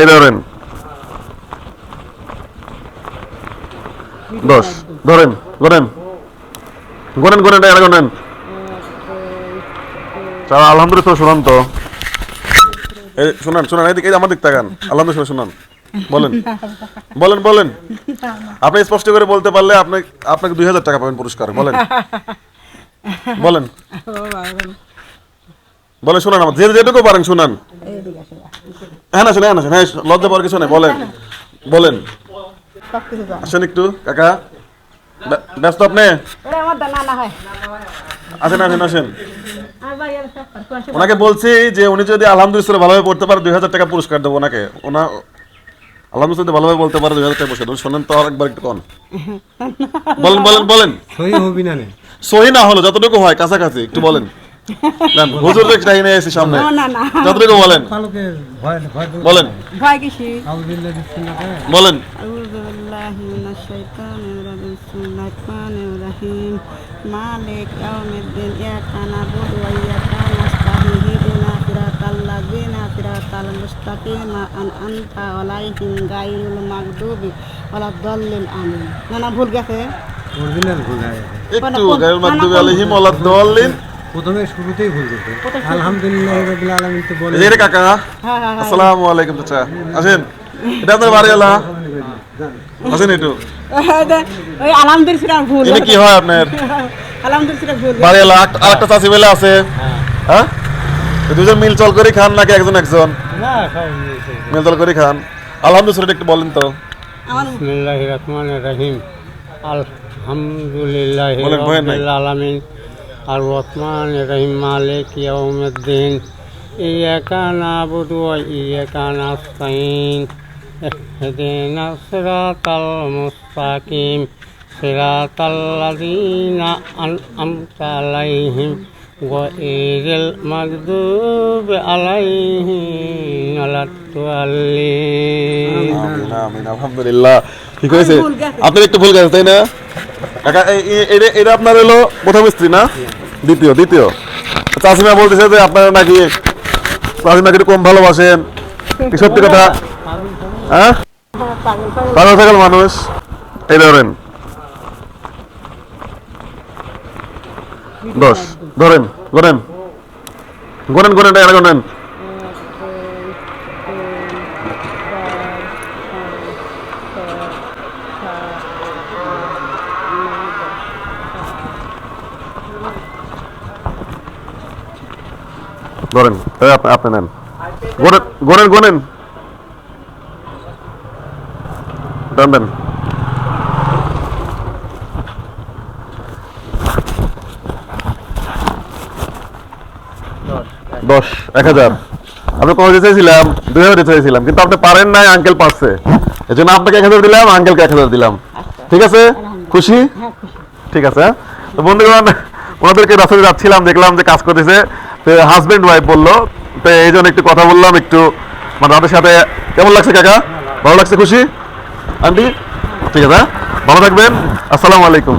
এই ধরেন। দশ, ধরেন গনেন গনেন গনেন এটা গনেন চল, আলহামদুলিল্লাহ শুনান তো। এই, শুনান শুনান এদিকে আমার দিক তাকান। আলহামদুলিল্লাহ, শুনান। বলেন বলেন বলেন। আপনি স্পষ্ট করে বলতে পারলে আপনি, আপনাকে দুই হাজার টাকা পাবেন পুরস্কার। বলেন। বলেন। বলে শোনান আমার, যে যেটুকু পারেন, শুনান। হ্যাঁ না না লজ্জা পাওয়ার কিছু নেই বলেন। বলেন। আসেন একটু কাকা। ব্যস্ত আপনি? আসেন আসেন আসেন। ওনাকে বলছি যে উনি যদি আলহামদুলিল্লাহ ভালোভাবে পড়তে পারে দুই হাজার টাকা পুরস্কার দেবো ওনাকে। ওনা আলহামদুলিল্লাহ ভালোভাবে বলতে পারে দুই হাজার টাকা পুরস্কার দেবো। শোনেন তো আরেকবার একটু কন। বলেন বলেন বলেন। সহি না হলো যতটুকু হয় কাছাকাছি একটু বলেন। নেন, হুজুর রেখে নিয়ে এসেছি সামনে। ও না না। যতটুকু বলেন। কালোকে ভয় ভয় বলেন। ভয় কিসি। বলেন। আউযু মিনাশ শাইতানির রাজিম। বিসমিল্লাহির রহমানির মালিক ইয়াউমিদ্দিন ইয়াকা নাবুদু ওয়া ইয়াকা নাস্তাঈন ইহদিনা সিরাতাল লাযিনা সিরাতাল মুস্তাকিম। আনআমতা আলাইহিম গায়রুল মাগদুবি ওয়ালাদ দাল্লিল আমিন। না না ভুল গেছে। অরিজিনাল ভুল একটু গায়রুল মাগদুবি আলাইহিম ওয়ালাদ দাল্লিন প্রথমে শুরুতেই ভুল করছে। আলহামদুলিল্লাহ রাব্বিল আলামিন তো বলে এই যে কাকা হ্যাঁ হ্যাঁ হ্যাঁ। আসসালামু আলাইকুম চাচা। আসেন। এটা আপনার বাড়িওয়ালা আসেন একটু। ওই আলহামদুলিল্লাহ ভুল। ইনি কি হয় আপনার? আলহামদুলিল্লাহ ভুল। আরেকটা চাষি বেলে আছে। হ্যাঁ। দুজন মিল চল করে খান নাকি একজন একজন? না মিল চল করে। খান। আলহামদুলিল্লাহ একটু বলেন তো। বিসমিল্লাহির রহমানির রহিম। আলহামদুলিল্লাহ আলামিন। আর রহমান রহিম মালিক ইয়াউমিদ্দিন ইয়াকা নাবুদু ওয়া ইয়াকা নাস্তাইন ইহদিনা সিরাতাল মুস্তাকিম সিরাতাল লাযিনা আন'আমতা আলাইহিম গায়রিল মাগদুবি আলাইহিম ওয়ালাদ-দাল্লিন আমিন আমিন আলহামদুলিল্লাহ ঠিক হয়েছে। আপনার একটু ভুল গেছে তাই না? এটা আপনার হলো প্রথম স্ত্রী না? দ্বিতীয় দ্বিতীয়। চাষিমা বলতেছে যে আপনারা নাকি চাষিমাকে একটু কম ভালোবাসেন। সত্যি কথা। হ্যাঁ? পাগল পাগল মানুষ। এই ধরেন। দশ ধরেন ধরেন। গোনেন গোনেন গনেন ধরেন আপনি নেন। গনেন গনেন গনেন দশ এক হাজার। আমি কত দিতে চাইছিলাম দুই হাজার দিতে চাইছিলাম কিন্তু আপনি পারেন নাই আঙ্কেল পারছে। এই জন্য আপনাকে এক হাজার দিলাম আঙ্কেলকে এক হাজার দিলাম। ঠিক আছে? খুশি? ঠিক আছে হ্যাঁ? তো বন্ধুগণ ওনাদেরকে রাস্তায় যাচ্ছিলাম দেখলাম যে কাজ করতেছে। হাজবেন্ড ওয়াইফ বলল। তো এই জন্য একটু কথা বললাম, একটু মানে আমাদের সাথে কেমন লাগছে কাকা? ভালো লাগছে, খুশি? আন্টি? ঠিক আছে হ্যাঁ? ভালো থাকবেন। আসসালামু আলাইকুম।